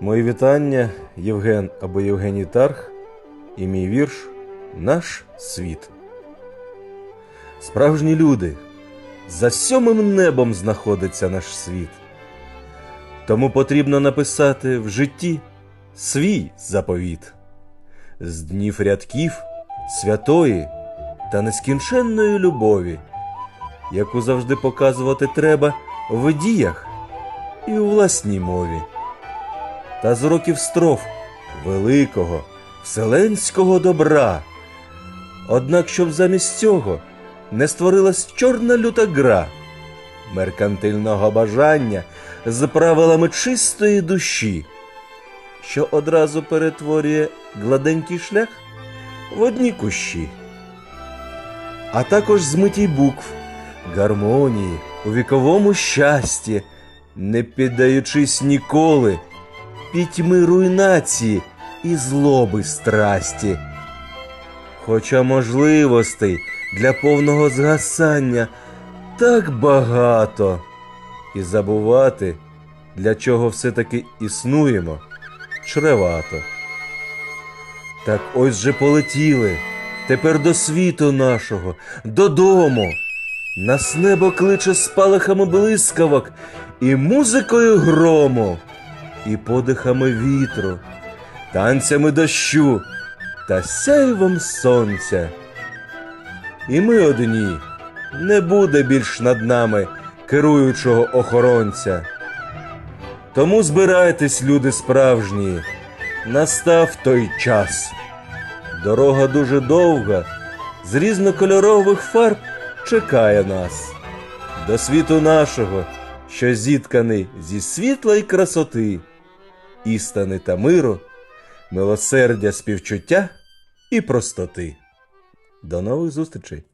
Мої вітання, Євген або Євгеній Тарх, і мій вірш Наш світ. Справжні люди, за сьомим небом знаходиться наш світ. Тому потрібно написати в житті свій заповіт. З днів рядків святої та нескінченної любові, яку завжди показувати треба в діях і у власній мові та з років строф великого вселенського добра. Однак, щоб замість цього не створилась чорна люта гра меркантильного бажання з правилами чистої душі, що одразу перетворює гладенький шлях в одні кущі, а також змитій букв, гармонії у віковому щасті, не піддаючись ніколи пітьми руйнації і злоби страсті. Хоча можливостей для повного згасання так багато, і забувати, для чого все-таки існуємо, чревато. Так ось же полетіли тепер до світу нашого, додому. Нас небо кличе спалахами блискавок і музикою грому і подихами вітру, танцями дощу та сяйвом сонця. І ми одні, не буде більш над нами керуючого охоронця. Тому збирайтесь, люди справжні, настав той час. Дорога дуже довга, з різнокольорових фарб чекає нас. До світу нашого, що зітканий зі світла й красоти істини та миру, милосердя, співчуття і простоти. До нових зустрічей!